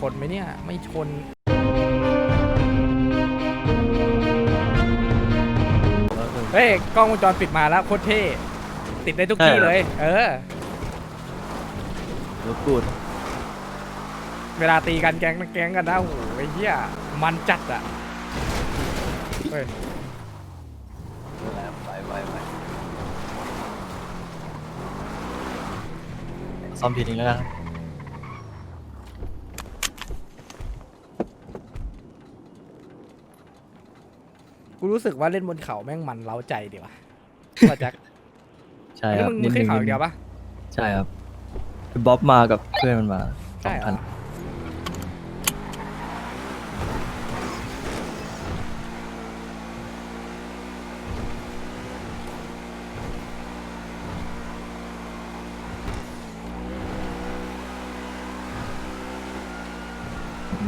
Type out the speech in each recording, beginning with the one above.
ชนไหมเนี่ย ไม่ชนเฮ้ยกล้องวงจรปิดมาแล้วโคตรเท่ติดได้ทุกที่เลย เออรถกูดเวลาตีกันแก๊งแก๊งกันนะโอ้โหไอ้เหี้ยมันจัดอะเฮ้ยไปไปไปซ่อมทีนึงแล้วกัน กูรู้สึกว่าเล่นบนเขาแม่งมันเล้าใจดีว่ะว่าแจ็คใช่คแล้วรับมึงมึงขึ้นเขาอย่างเดียวปะใช่ครับคือบ๊อบมากับเพื่อนมันมาสใช่องเหรคัอน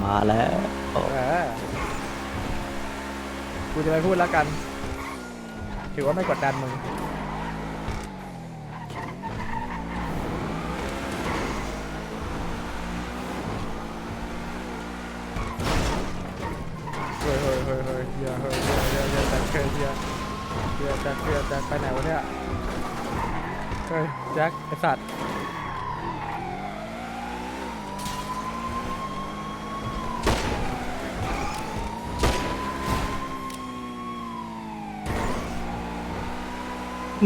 มาแล้ว เออ กูจะไม่พูดแล้วกัน ถือว่าไม่กดดันมึง เฮ้ยเฮ้ยเฮ้ยเฮ้ยเฮียเฮ้ยเฮียเฮียเฮียแจ็คเฮ้ยเฮียเฮียแจ็คเฮียแจ็คไปไหนวะเนี่ย เฮ้ยแจ็คไอสัตว์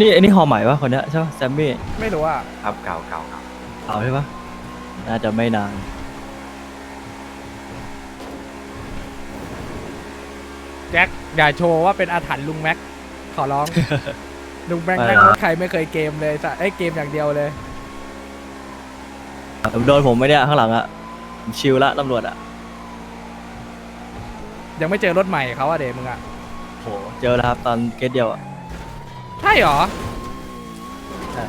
นี่ไอ้นี่หอใหม่ปะคนเนี้ยใช่ปะแซมมี่ไม่รู้อะครับเก่าเก่าครับเอาใช่ปะน่าจะไม่นานแจ็คอย่าโชว์ว่าเป็นอาถรรพ์ลุงแม็ก ขอร้อง ลุงแม็กไม่แม่งหรอกรถใครไม่เคยเกมเลยสัตว์ไอ้ยเกมอย่างเดียวเลย โดนผมไหมเนี่ยข้างหลังอะผมชิลละตำรวจอะยังไม่เจอรถใหม่เขาอะเดมึงอะโหเจอแล้วครับตอนเกตเดียวอะใช่เหรอใช่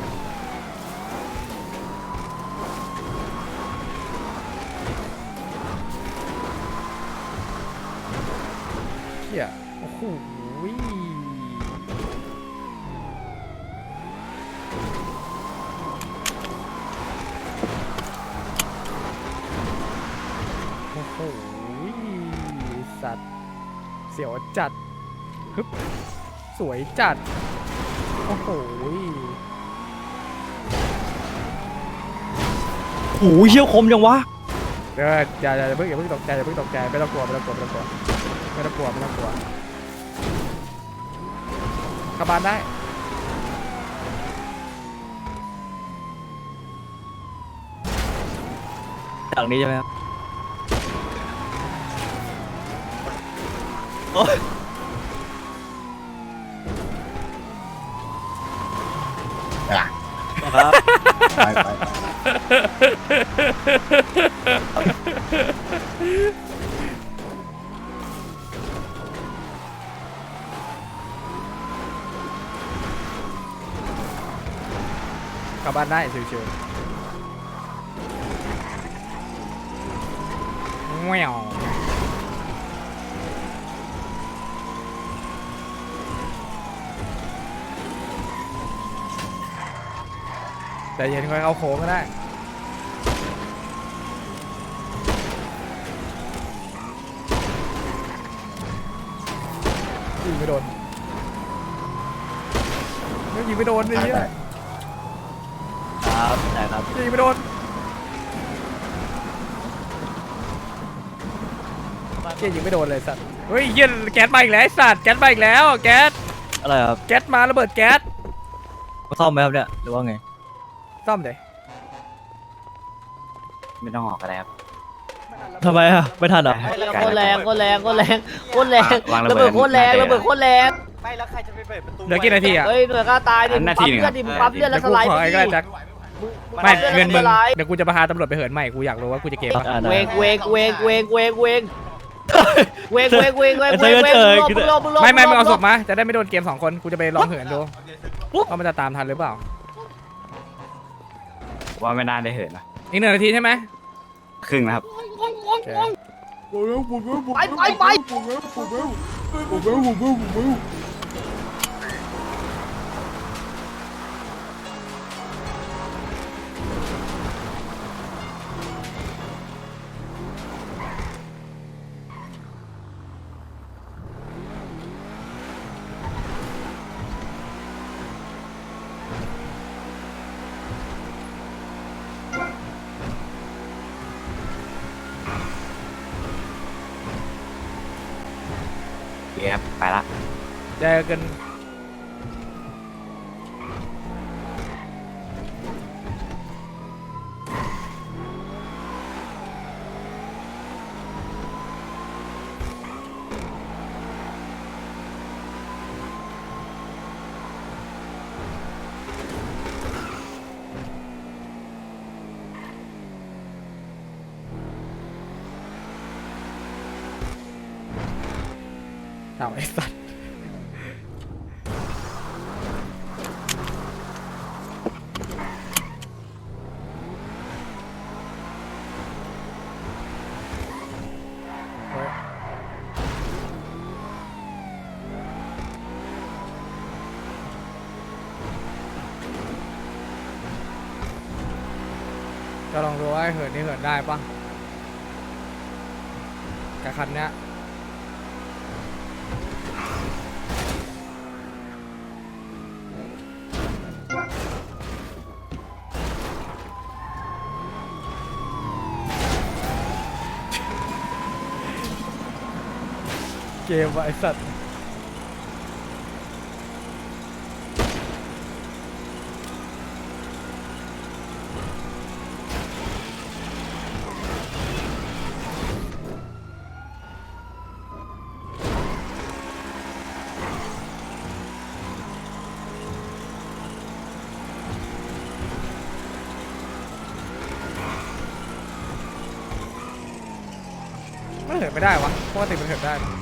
เฮียโอ้โหโอ้โหสัตว์ เสียวจัด ฮึบ สวยจัด โอ้โหโหเชี่ยวคมจังวะ เดี๋ยวอย่าอย่าอย่าเพิ่งอย่าเพิ่งตกใจอย่าเพิ่งตกใจไม่ต้องกลัวไม่ต้องกลัวไม่ต้องกลัวไม่ต้องกลัวไม่ต้องกลัวเข้าบ้านได้หลังนี้ใช่ไหมครับโอ๊ย ไปไปไปกลับบ้านได้ชิวๆแหว แต่เย็นค่อยเข้าโค้งก็ได้ ยิงไม่โดนไม่ยิงไม่โดนไอ้ไปเหี้ยไปครับได้ครับยิงไม่โดน เฮียยิงไม่โดนเลยสัตว์ เฮ้ยเฮียแก๊สมาอีกแล้วไอ้สัตว์ แก๊สมาอีกแล้ว แก๊ส อะไรครับแก๊สมาระเบิดแก๊ส ซ่อมไหมครับเนี่ยหรือว่าไง ซ่อมเลยไม่ต้องออกก็ได้ครับ ทำไมอะไม่ทันเหรอไกลโคตรแรงโคตรแรงโคตรแรงโคตรแรงวางระระเบิเบิดดโคตรแรงหน้าเตะระเบิดโคตรแรงไม่แล้วใครจะไปเปิดประตูเหลือกี่นาทีอะเฮ้ยหน่วยกล้าตายดิอันมึงนาทีปั๊มหนึ่งเลือดดิมึงครับปั๊มเลือดแล้วสไลด์เดี๋ยวกูขอไอ้ก็ได้ดิแจ็คมึงไม่ปั๊เงินมึงสไลด์เดี๋ยวกูจะพาตำรวจไปเหินใหม่กูอยากรู้ว่ากูจะเกมปะอ่าได้เวงเวงเวงเวงเวงเวงเวงเวงเวงเวงเวงเธอเวงเธอมึงลบมึงลบไม่ไม่งมึลงบเอาศพมาจะได้ไม่โดนเกมสองคนกูจะไปลองเหินดูว่ามันจะตามทันหรือเปล่า ว่าไม่น่าได้เหินนะอีกหนึ่งนาทีใช่ไหมครึ่งนะครับโอเคไปไปไป เจอกันเอาไอ้สั อ้เหินนี่เหินได้ปะกับคันเนี้ยเกมว่ะไอสัตว์ ไม่เหินไม่ได้วะ ปกติมันเหินได้นะ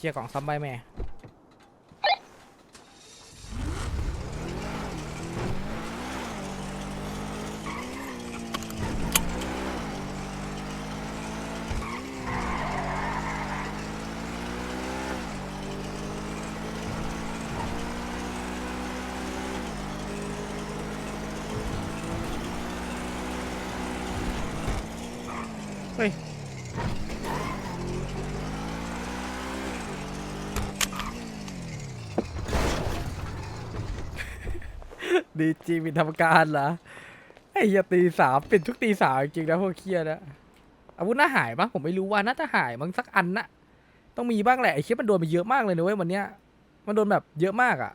เชียร์กล่องซับใบแม่ เฮ้ย ดีจีมีทำการเหรอไอ้เหี้ยตีสามเป็นทุกตีสามจริงๆนะพวกเครียดนะอาวุธน่าหายปะผมไม่รู้ว่าน่าจะหายมั้งสักอันนะต้องมีบ้างแหละไอ้เคียมันโดนไปเยอะมากเลยนะเว้ยวันเนี้ยมันโดนแบบเยอะมากอะ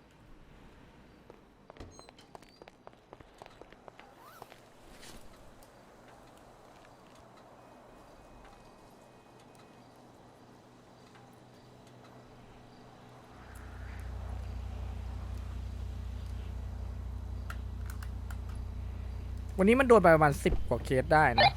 วันนี้มันโดนไปประมาณสิบกว่าเคสได้นะ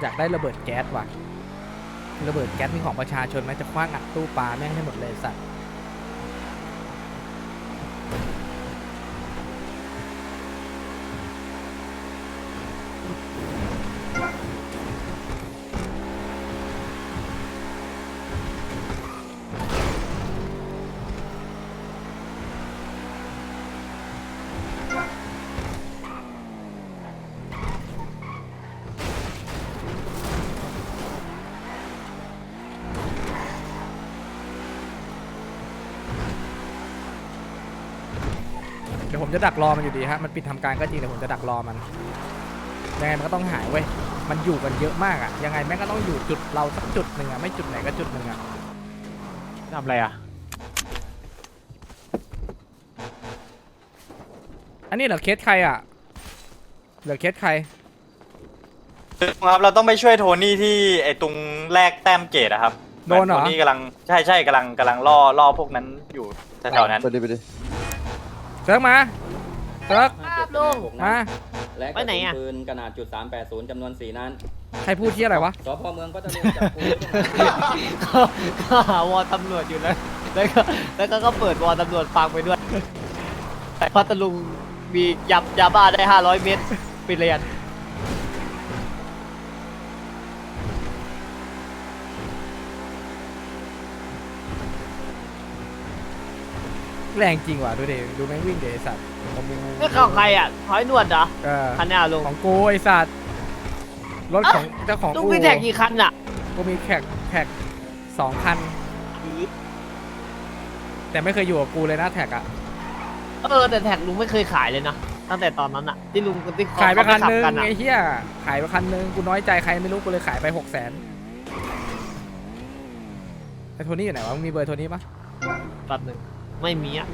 อยากได้ระเบิดแก๊สว่ะ ระเบิดแก๊สมีของประชาชนไหมจะคว้างอัดตู้ปลาแม่งให้หมดเลยสัตว์ ดี๋ยวผมจะดักรอมันอยู่ดีฮะมันปิดทำการก็จริงแต่ผมจะดักรอมันยังไงมันก็ต้องหายเว้ยมันอยู่กันเยอะมากอะยังไงแม่งก็ต้องอยู่จุดเราสักจุดหนึ่งอะไม่จุดไหนก็จุดหนึ่งอะทำอะไรอะอันนี้เหลือเคสใครอะเหลือเคสใครครับเราต้องไปช่วยโทนี่ที่ไอ้ตรงแรกแต้มเกตอะครับโดนเหรอโทนี่กำลังใช่ใช่กำลังกำลังล่อล่อพวกนั้นอยู่แถวๆนั้นไปดิไปดิ เซิร์กมาเซิร์กครับลุง มา และกไประไหนสุนอะ ปืนขนาดจุด380จำนวน4นั้นใครพูดที่อะไรวะ สพเมืองพัทลุงจับกุมก็หาวอตำรวจอยู่นะแล้วก็แล้วก็ก็เปิดวอตำรวจฟังไปด้วยแต่พัทลุงมียับยาบ้าได้ 500 เมตรไปเรียน แรงจริงว่ะดูดิดูแม่งวิ่งเดไอ้สัตว์ของมึงนี่ของใครอะถอยหนวดเหรอเออคันเนี้ยลุงของกูไอ้สัตว์รถของเจ้าของลุงกูมีแท็กกี่คันอะกูมีแขกแขกสองคัน แต่ไม่เคยอยู่กับกูเลยนะแท็กอะเออแต่แท็กลุงไม่เคยขายเลยนะตั้งแต่ตอนนั้นอะ ที่ลุงที่ขายไปคันขับนึงกันอะไอ้เหี้ยขายไปคันนึงกูน้อยใจใครไม่รู้กูเลยขายไปหกแสนไอ้โทนี่อยู่ไหนวะมึงมีเบอร์โทนี่ปะแป๊บหนึ่ง ไม่มีอะ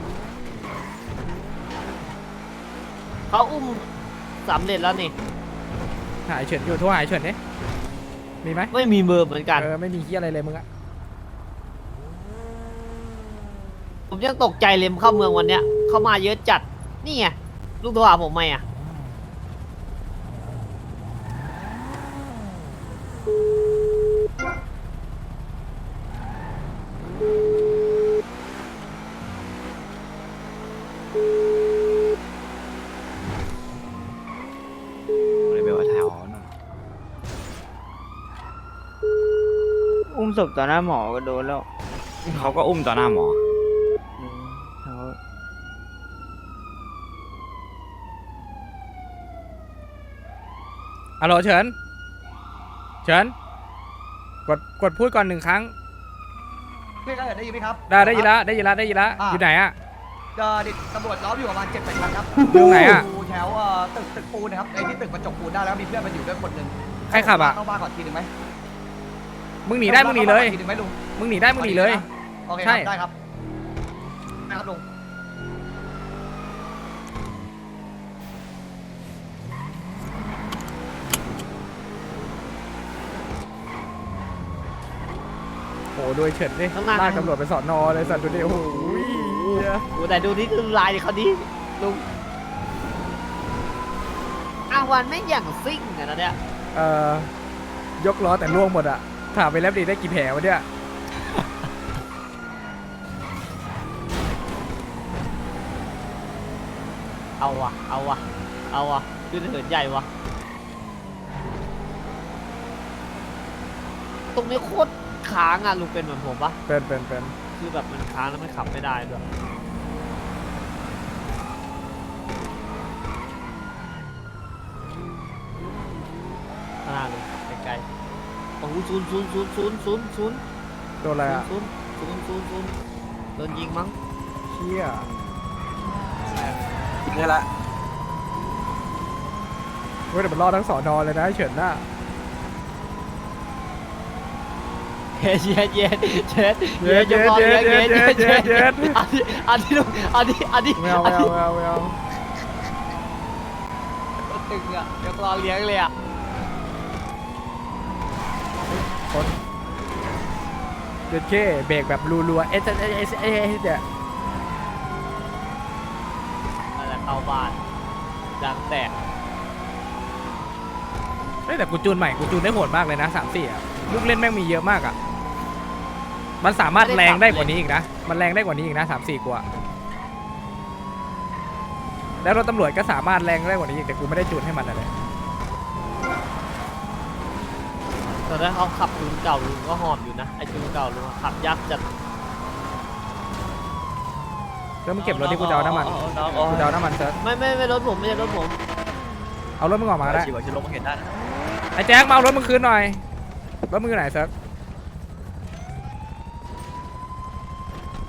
เขาอุ้มสำเร็จแล้วนี่ หายเฉินอยู่โทรหายเฉินดิมีไหมไม่มีเบอร์เหมือนกัน เออไม่มีเหี้ยอะไรเลยมึงอะผมยังตกใจเลยเข้าเมืองวันเนี้ย เข้ามาเยอะจัด นี่ไงลูกโทรหาผมไหมอะ เลยไปว่าแถวนู่น อุ้ม ศพต่อหน้าหมอก็โดนแล้วเขาก็อุ้มต่อหน้าหมอ อืมเขาอะโหลเฉิน เฉิน กด กดพูดก่อนหนึ่งครั้ง พี่ได้ได้ยินไหมครับ ได้ได้ยินละได้ยินละได้ยินละอะ อยู่ไหนอะก็ดิตำรวจล้อมอยู่ประมาณเจ็ดแปดคันครับอยู่ไหนอะ ยู่แถวเอ่อตึกตึกปูนนะครับไอ้ที่ตึกกระจกปูนได้แล้วมีเพื่อนมันอยู่ด้วยคนหนึ่งใครขับอะ เข้าบ้านก่อนทีหนึ่งไหม มึงหนีได้มึงหนีเลยข้าบ้าก่อทีหนึ่งไหมลุงมึงหนีได้มึงหนีเลย โอเคใช่ครับได้ครับได้ครับลุงโอ้โหโดยเฉินดิข้างหน้าลากตำรวจไปสอนอเลยสัตว์ดูดิโอ้โหเหี้ยโอ้แต่ดูนี่คือลายเขาดิลุงอาวันไม่งอย่างซิ่งอะนะเนี่ยเอ่อยกล้อแต่ล่วงหมดอะ ถามไปแล้วดีได้กี่แผลวะเนี่ยเอาวะเอาวะเอาวะดูเหินใหญ่วะตรงนี้โคตรค้างอะลุงเป็นเหมือนผมปะเป็นเป็นเป็นคือแบบมันค้างแล้วมันขับไม่ได้ด้วยข้างหน้าเลยไกลๆโอ้โหศูนย์ศูนย์ศูนย์ศูนย์ศูนย์ศูนย์โดนอะไรอะศูนย์ศูนย์ศูนย์ศูนย์โดนยิงมั้งเชี่ยนี่ละเว้ยแต่มันรอดทั้งสอนอเลยนะไอ้เฉินน่ะเย็ดเย็ดเย็ดเย็ดเย็ดเย็ดเย็ดเย็ดเย็ดเย็ดเย็ดอันนี้อันนี้ลูกอันนี้อันนี้ไม่เอาไม่เอาไม่เอาไม่เอาตึงอะยกรอเลี้ยงเลยอะ คน เด็ดเคเบรกแบบรัวๆเอสเอสเอสเอสเนี่ยอะไรเข้าบ้านดังแตกเฮ้ยแต่กูจูนใหม่กูจูนได้โหดมากเลยนะสามสี่อะลูกเล่นแม่งมีเยอะมากอะมันสามารถแรงได้กว่านี้อีกนะ มันแรงได้กว่านี้อีกนะสามสี่กว่า แล้วรถตำรวจก็สามารถแรงได้กว่านี้อีกแต่กูไม่ได้จูนให้มันอะไร ตอนนั้นเขาขับจูนเก่าลุงก็หอมอยู่นะไอจูนเก่าลุงอะขับยักษ์จัด แล้วมึงเก็บรถที่กูจะเอาน้ำมันกูจะเอาน้ำมันเซิร์ชไม่ไม่ไม่รถผมไม่ใช่รถผมเอารถมึงออกมาก็ได้ชิวจะลงมาเห็นได้นะไอ้แจ็คมาเอารถมึงคืนหน่อยรถมึงอยู่ไหนเซิร์ช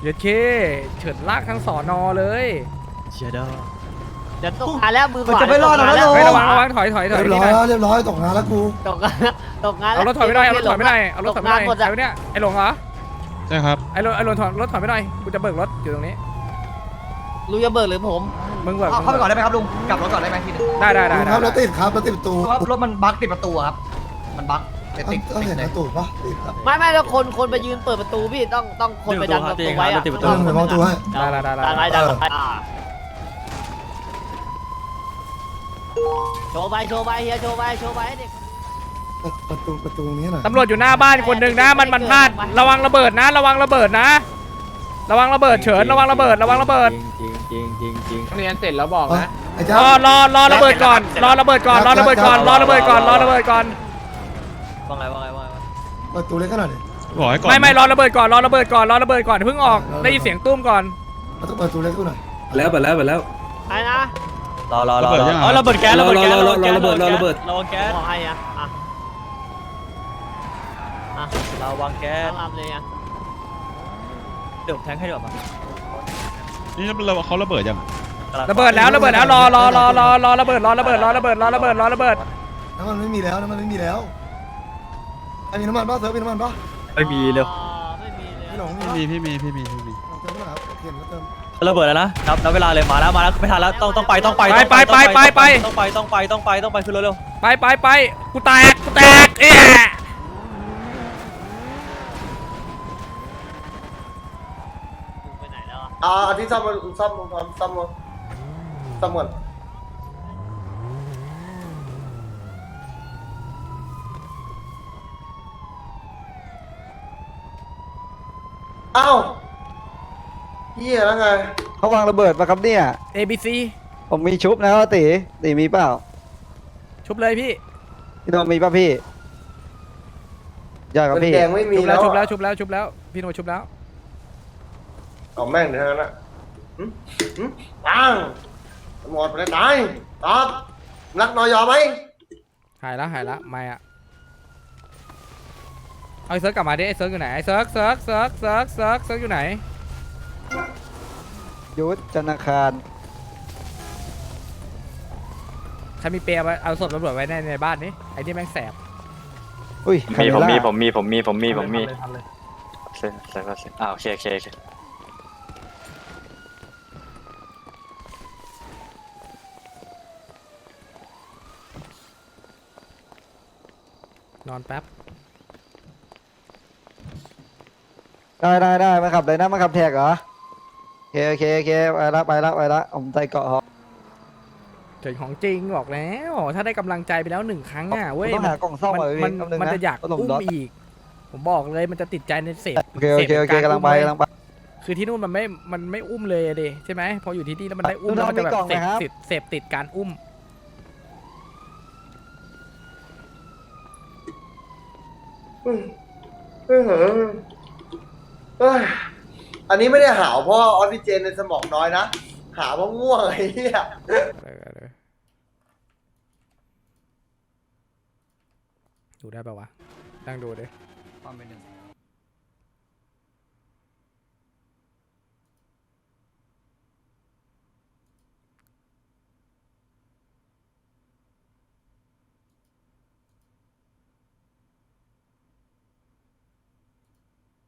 เย็ดเคเฉินลากทั้งสอนอเลยเชียร์ เด้อจะตกงานแล้วมือขวาจะไม่รอดหรอกนะตกงานลุงเฮ้ยระวังระวังถอยถอยถอยเรียบนี่ร้อยหน่อยแล้วเรียบร้อยตกงานแล้วกูตกงานตกงานแล้วเอารถถอยไม่ได้เอารถถอยไม่ได้เอารถถอยไม่ได้ตกงานหมดใครอะวะเนี่ยไอ้หลงเหรอใช่ครับไอ้หลงไอ้หลงถอยรถถอยไม่ได้กูจะเบิกรถอยู่ตรงนี้ลุงจะเบิกหรือผมมึงแบบเอาเข้าไปก่อนได้ไหมครับลุงกลับรถก่อนได้ไหมทีหนึงได้ได้ได้คได้รับรถติดครับรถติดประตูเพราะว่ารถมันบั๊กติดประตูอะครับมันบั๊กติดต้องติดต้องติเห็ดนเลปยระตูปะติดครับไม่ไม่แล้วคนคนไปยืนเปิดประตูพี่ต้องต้องคนไปดันประตูไว้อะติดประตูเรื่องเดี๋ยวมองตัวให้ได้ได้ได้ดันได้ ไว้ดันไว้อ่า โชว์ไปโชว์ไปเฮียโชว์ไปโชว์ไปให้เด็กประตูประตูนี้หน่อยตำรวจอยู่หน้าบ้านคนหนึ่งนะ มันมันพลาดระวังระเบิดนะ ระวังระเบิดนะ ระวังระเบิดเฉินระวังระเบิดระวังระเบิดจริงจริงจริงจริงเรียนเสร็จแล้วบอกนะไอ้เจ้ารอรอรอระเบิดก่อนรอระเบิดก่อนรอระเบิดก่อนรอระเบิดก่อนรอระเบิดก่อนว่าไงว่าไงว่าไงประตูเล็กขนาดนี้ไม่ไม่รอระเบิดก่อนรอระเบิดก่อนรอระเบิดก่อนเพิ่งออกได้ยินเสียงตุ้มก่อนประตูประตูเล็กกูหน่อยแล้วไปแล้วไปแล้วไอ้นะ รอรอรอรอเออระเบิดแก๊สระเบิดแก๊สรอรอรอระเบิดรอระเบิดระวังแก๊สบอกให้อะอะอะระวังแก๊ต้สองรับเลยอะเดี๋ยวผมแทงให้ดีกว่ามั้งนี่เราเขาระเบิดยังระเบิดแล้วระเบิดแล้วรอรอรอรอรอระเบิดรอระเบิดรอระเบิดรอระเบิดรอระเบิดน้ำมันไม่มีแล้วน้ำมันไม่มีแล้วไอ้มีน้ำมันป่ะเซิร์ฟมีน้ำมันป่ะไม่มีเร็วอ๋อไม่มีเลยพี่หลงมีพี่ป่ะมีพี่มีพี่มีพี่มีลองเติมป่ะครับเห็นแล้วเติม ระเบิดแล้วนะนับนับเวลาเลยมาแล้วมาแล้วไม่ทันแล้วต้องต้องไปต้องไปไปไปไปไปต้องไปต้องไปต้องไปต้องไปขึ้นเร็วไปไปไปกูแตกกูแตกเอ๊ะลุงไปไหนแล้วอะอ่าที่ซ่อมซ่อมซ่อมซ่อมซ่อมก่อนอ้าว เฮียแล้วไงเขาวางระเบิดปะครับเนี่ย A B C ผมมีชุบนะว่าตีตีมีเปล่าชุบเลยพี่พี่โนมีป่ะพี่ยอดครับพี่แดงไม่มีชุบแล้แล้ววชุบแล้วชุบแล้วชุบแล้วพี่โนชุบแล้วเอาแม่งเดี๋ยวนั้นอะหึหึปังหมดไปเลยตายตอบรักนอยอไหมหายละหายละไม่อะเอาไอ้เซิร์ฟกลับมาดิไอ้เซิร์ฟอยู่ไหนไอ้เซิร์ฟเซิร์ฟเซิร์ฟเซิร์ฟเซิร์ฟเซิร์ฟอยู่ไหน ยุทธธนาคารใครมีเปรย์เอาไว้เอาศพตำรวจไว้ในในบ้านนี้ไอ้ที่แม่งแสบอุ้ยมีผมมีคาเล่าผมมีผมมีผมมีผมมีทำเลยเสร็จเสร็จเสร็จอ่าโอเคโอเคโอเคนอนแป๊บได้ได้ได้มาขับเลยนะมาขับแท็กเหรอโอ เคโอเคโอเคไปละไปละไปละผมใส่เกาะหอเจ๋งของจริงบอกแล้ว ถ้าได้กำลังใจไปแล้วหนึ่งครั้งอะเว้ยต้องหากล่องซ่อมมันมามันพี่แป๊บนึงมันนะจะอยากต้งอุ้มดอทอีก ผมบอกเลยมันจะติดใจในเสพโอเคโอเคโอเคสพกำลังไปอุ้มกำลังไปคือที่นู่นมันไม่ มันไม่อุ้มเลยอะดิใช่ไหมพออยู่ที่นี่แล้วมันได้อุ้มดูแล้วมันจะแบบมีกล่องเสไหมพครับติดเสพติดการอุ้มเอ้ยอั นนี้ไม่ได้หาวเพราะออกซิเจนในสมองน้อยนะ หาวเพราะง่วงไอ้เหี้ยดูได้ปะวะนั่งดูดิความเป็นหนึ่ง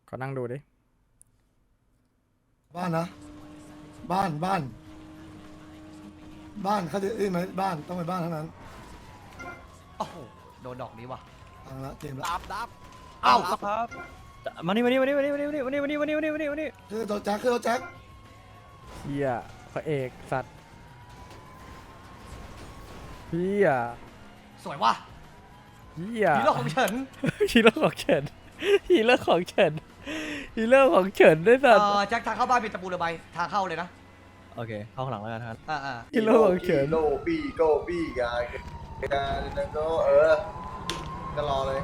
ขอนั่งดูดิ บ้านนะ บ้านบ้าน บ้านเขาจะเอ้ยไหมบ้านต้องไปบ้านเท่านั้นโอ้โหโดนดอกนี้ว่ะเอาละเกมละดับดับๆอ้าวครับมานี่มานี่มานี่มานี่มานี่มานี่มานี่มานี่มานี่มานี่มานี่คือรถแจ็คคือรถแจ็คเฮียพระเอกสัตว์เฮียสวยว่ะเฮียฮีโร่ของเฉินฮีโร่ของเฉินฮีโร่ของเฉิน ฮีโร่ของเฉินด้วยเอสัตว์อแจ็คทางเข้าบ้านมีตะปูเรือใบทางเข้าเลยนะโอเค เข้าข้างหลังแล้วกันครับอ่าอ่าฮีโร่ของเฉินโลบี้โกบี้กายกายแล้วก็เออก็รอเลย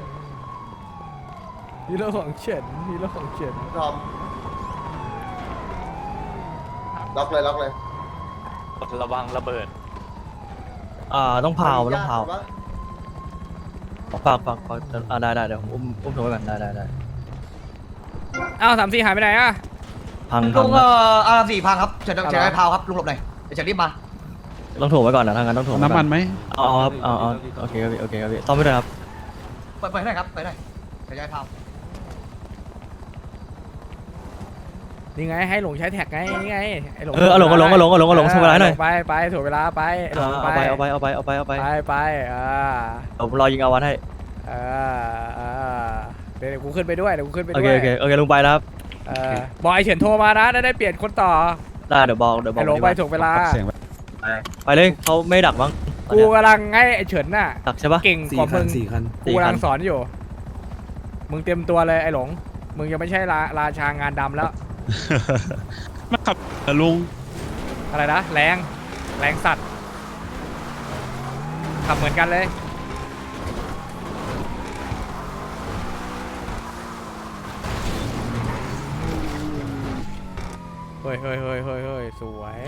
ฮีโร่ของเฉินฮีโร่ของเฉินทอมล็อกเลยล็อกเลยระวังระเบิด อ่าต้องเผาต้องเผาญติปะฝากฝากฝากอ่าได้ได้เดี๋ยวผมอุ้มอุ้มตัวไว้ก่อนได้ได้ได้ อ้าวสามสี่หายไปไหนอะ พังลุพังงเอออาร์สี่พังครับเฉินเอาเหรอเฉินไอ้พาวครับลุงหลบหน่อยเดี๋ยวเฉินรีบมาต้องถ่วงไว้ก่อนนะทางนั้นต้องถ่วงไว้ก่อน้ำมันไหมเอาเอาครับเอาเอาโอเคครับพี่โอเคครับพี่ต้อมไม่ได้ครับเปิดเปิดให้หน่อยครับเปิดให้หน่อยเดี๋ยวจะให้พาวนี่ไงให้หลงใช้แท็กไงนี่ไงไอ้หลงเออเอาหลงเอาหลงเอาหลงเอาหลงเอาหลงเถ่วงเวลาหน่อยไปไปถ่วงเวลาไปไอ้หลงเอาไปเอาไปเอาไปเอาไปเอาไปไปไปอ่าผมรอยิงเอาวันให้อ่าอ่า เดี๋ยวกูขึ้นไปด้วยเดี๋ยวกูขึ้นไปโอด้เควยโอเคโอเคลุงไปแล้วครับเออบอกไอ้เฉินโทรมานะได้ได้เปลี่ยนคนต่อได้เดี๋ยวบอกเดี๋ยวบอกไอ้หลงไปถ่วงเวลาเสียงไปเลยเขาไม่ดักมั้งตอนกูเนี้ยกำลังให้ไอ้เฉินน่ะ ดักใช่ปะ เก่งกว่ามึงสี่คัน กูกำลังสอนอยู่ มึงเตรียมตัวเลยไอ้หลง มึงยังไม่ใช่ราราชางานดำแล้ว มาขับแต่ลุงอะไรนะแรงแรงสัตว์ขับเหมือนกันเลย เฮ้ยเฮ้ยเฮ้ยเฮ้ยเฮ้ยสวย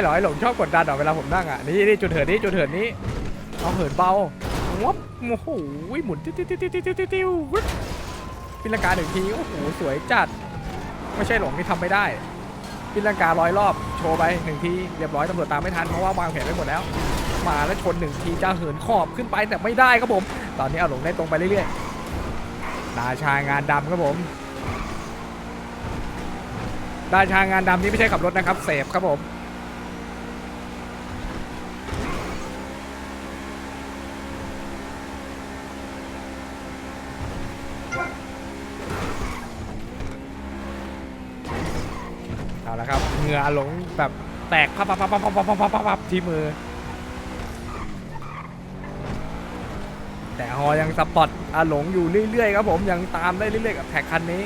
เหรอไอ้หลงชอบกดดันเหรอเวลาผมนั่งอะนี่นี่จุดเหินนี้จุดเหินนี้เอาเหินเบาวับโอ้โหหมุนติ้วติ้วติ้วติ้วติ้วติ้วติ้ววึดพิลังกาหนึ่งทีโอ้โหสวยจัด ไม่ใช่หลงที่ทำไม่ได้พิลังการ้อยรอบโชว์ไปหนึ่งทีเรียบร้อยตำรวจตามไม่ทันเพราะว่าวางแผนไว้หมดแล้ว มาแล้วชนหนึ่งทีจะเหินขอบขึ้นไปแต่ไม่ได้ครับผม ตอนนี้เอาหลงได้ตรงไปเรื่อยๆราชางานดำครับผมราชางานดำนี่ไม่ใช่ขับรถนะครับเสพครับผม เอาละครับเหงื่อหลงแบบแตกพับพับพับพับพับพับพับพับพับที่มือ แต่ฮอยังสปอตอาหลงอยู่เรื่อยๆครับผมยังตามได้เรื่อยๆกับแท็กคันนี้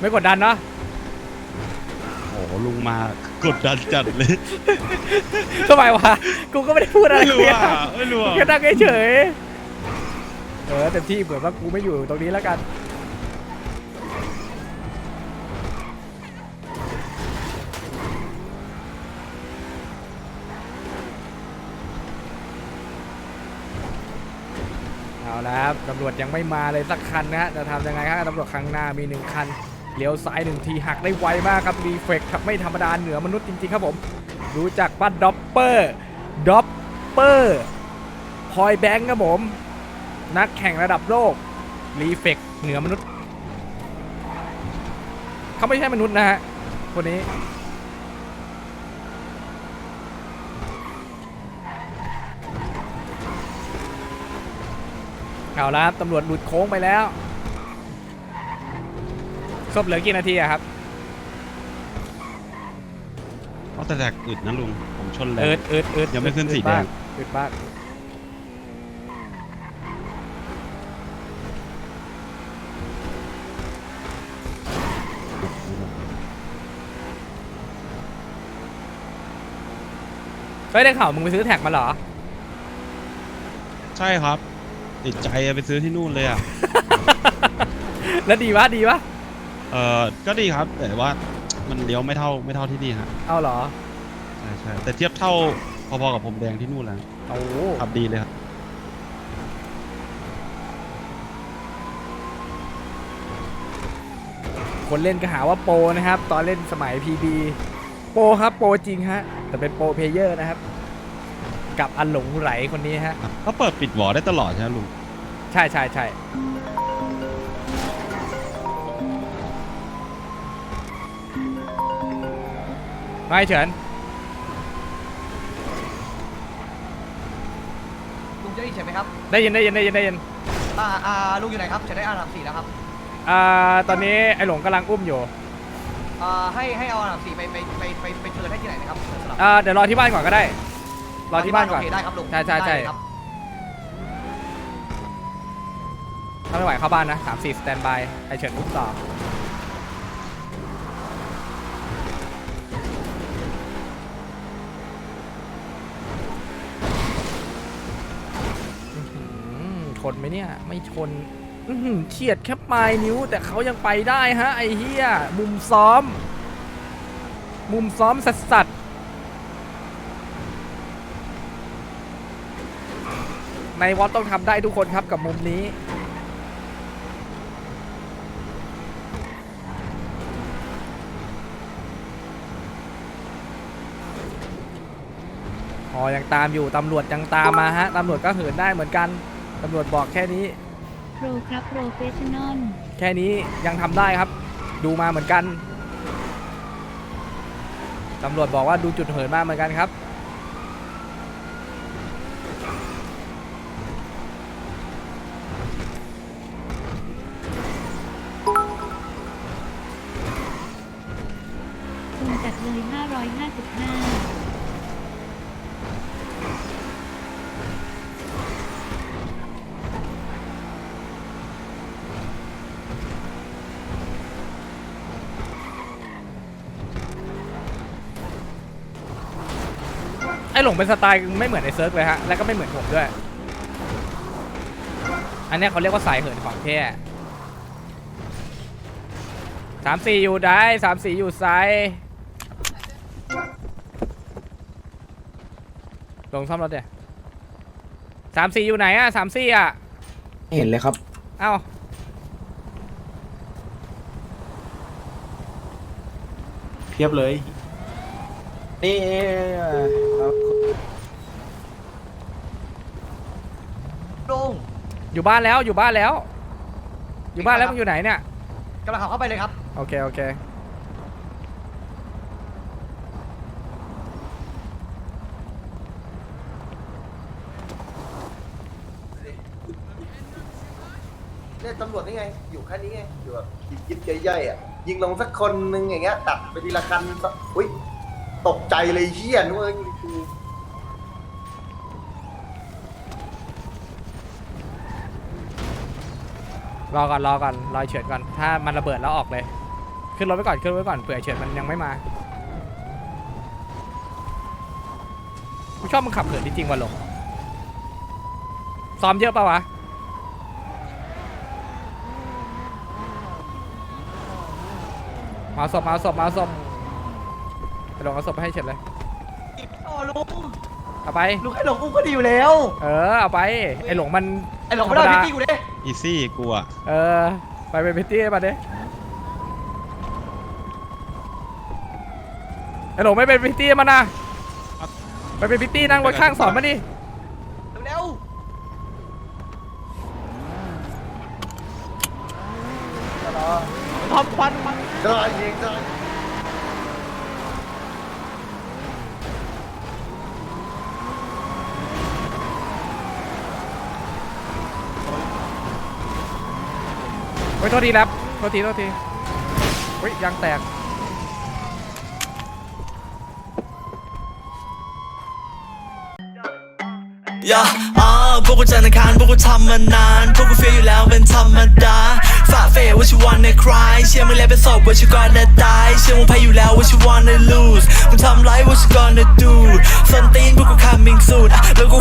ไม่กดดันเนอะโอ้โหลุงมากดดันจัดเลยทำไมวะ กูก็ไม่ได้พูดอะไรไม่รู้เลยอะไม่รู้อะแค่นั่งเฉยๆ เออเต็มที่เหมือนว่ากูไม่อยู่ตรงนี้แล้วกันเอาละครับตำรวจยังไม่มาเลยสักคันนะฮะจะทำยังไงครับตำรวจข้างหน้ามีหนึ่งคันเลี้ยวซ้ายหนึ่งทีหักได้ไวมากครับรีเฟกครับไม่ธรรมดาเหนือมนุษย์จริงๆครับผมดูจากบ้านด็อปเปอร์ด็อปเปอร์พอยแบงค์ครับผม นักแข่งระดับโลก รีเฟกเหนือมนุษย์ เขาไม่ใช่มนุษย์นะฮะ คนนี้ เอาละครับตำรวจหลุดโค้งไปแล้วศพเหลือกี่นาทีอะครับเอาแต่แตกอึดนะลุง ผมชนแรเอิงดเอิดเอิดยังไม่ขึ้นสีแดงเอิดบ้าง ฮ้ยได้ข่าวมึงไปซื้อแท็กมาเหรอ ใช่ครับ ติดใจอะไปซื้อที่นู่นเลยอะ แล้วดีวะดีวะเออก็ดีครับ แต่ว่ามันเลี้ยวไม่เท่าไม่เท่าที่นี่ฮะเอาเหรอใช่ใช่แต่เทียบเท่าพอๆกับผมแดงที่นู่นแล้วโอ้โหขับดีเลยครับคนเล่นก็หาว่าโปรนะครับ ตอนเล่นสมัย PB โปรครับโปรจริงฮะ แต่เป็นโปรเพลเยอร์นะครับ กับอันหลงไหลคนนี้ฮะ เขาเปิดปิดหวอได้ตลอดใช่ไหมลุงใช่ใช่ใช่ไม่เฉินลุงจะได้ยินเสียงไหมครับได้ยินได้ยินได้ยินได้ยินอ่าอ่าลุงอยู่ไหนครับจะได้อาร์ามสี่แล้วครับ อ่าตอนนี้ไอหลงกำลังอุ้มอยู่ อ่าให้ให้เอาอาร์ามสี่ไปไปไปไปไปเชิญให้ที่ไหนนะครับเชิญสลับอ่าเดี๋ยวรอที่บ้านก่อนก็ได้ รอที่บ้านก่อนโอเคได้ครับลุงใช่ใช่ใช่ ได้เลยครับ ถ้าไม่ไหวเข้าบ้านนะสามสี่สแตนบายไอเฉินอุ้มต่ออื้อหือชนไหมเนี่ย ไม่ชนอื้อหือ เฉียดแค่ปลายนิ้ว แต่เขายังไปได้ฮะ ไอ้เหี้ยมุมซ้อม มุมซ้อมสัสสัสในวอตต้องทำได้ทุกคนครับกับมุมนี้อ๋อยังตามอยู่ตำรวจยังตามมาฮะตำรวจก็เหินได้เหมือนกันตำรวจบอกแค่นี้ โปรครับโปรเฟชชั่นอลแค่นี้ยังทำได้ครับ ดูมาเหมือนกันตำรวจบอกว่าดูจุดเหินมาเหมือนกันครับ ไอ้หลงเป็นสไตล์ไม่เหมือนไอ้เซิร์ฟเลยฮะ แล้วก็ไม่เหมือนผมด้วย อันเนี้ยเขาเรียกว่าสายเหินของแท้สามสี่อยู่ได้สามสี่อยู่ซ้ายลงซ่อมรถเดี๋ยวสามสี่อยู่ไหนอะสามสี่อะเห็นเลยครับ เอ้า พียบเลย นี่ลุงอยู่บ้านแล้วอยู่บ้านแล้ว อยู่บ้านแล้วมึงอยู่ไหนเนี่ยกำลังขับเข้าไปเลยครับ โอเคโอเคเนี่ยตำรวจนี่ไง อยู่แค่นี้ไง อยู่แบบยิบๆย่อยๆอะ ยิงลงสักคนนึงอย่างเงี้ยตัดไปทีละคันสักอุ้ยตกใจเลยเฮี้ยนึกว่ากูรอก่อนรอก่อนรอเฉิดก่อนถ้ามันระเบิดแล้วออกเลย ขึ้นรถไว้ก่อนขึ้นรถไว้ก่อนเผื่อเฉิดมันยังไม่มากูชอบมึงขับเหินจริงๆวะหลงซ้อมเยอะปะวะ มาเอาศพมาเอาศพมาเอาศพไปลงเอาศพไปให้เฉิดเลยโอ้ลุงเอาไป ลุงให้หลงอุ้มก็ดีอยู่แล้ว เออเอาไปไอหลงมันไอ้หลงไม่ได้ธรรพิดาตตี้กูเลยอีซี่กูอะเออไปเป็นพิตตี้มาดิไอหลงไม่เป็นพิตตี้มันนะไปเป็นพิตตี้นั่งรถข้างสอนมาดิ เร็ว ทอมควันมัน ได้เองได้ เฮ้ยโทษทีครับโทษทีโทษทีเฮ้ยยางแตกย่าอ่าพวกกูจันทร์อังคารพวกกูทำมานาน พวกกูเฟียอยู่แล้วเป็นธรรมดาฝ่าเฟว่าชิวันในคลายเชื่อมึงแล้วเป็นศพว่าชิวก่อนจะตาย เชื่อมึงแพ้อยู่แล้วว่าชิวันใน lose มึงทำไรว่าชิ gonna do ส้นตีนพวกกู coming soon แล้วกู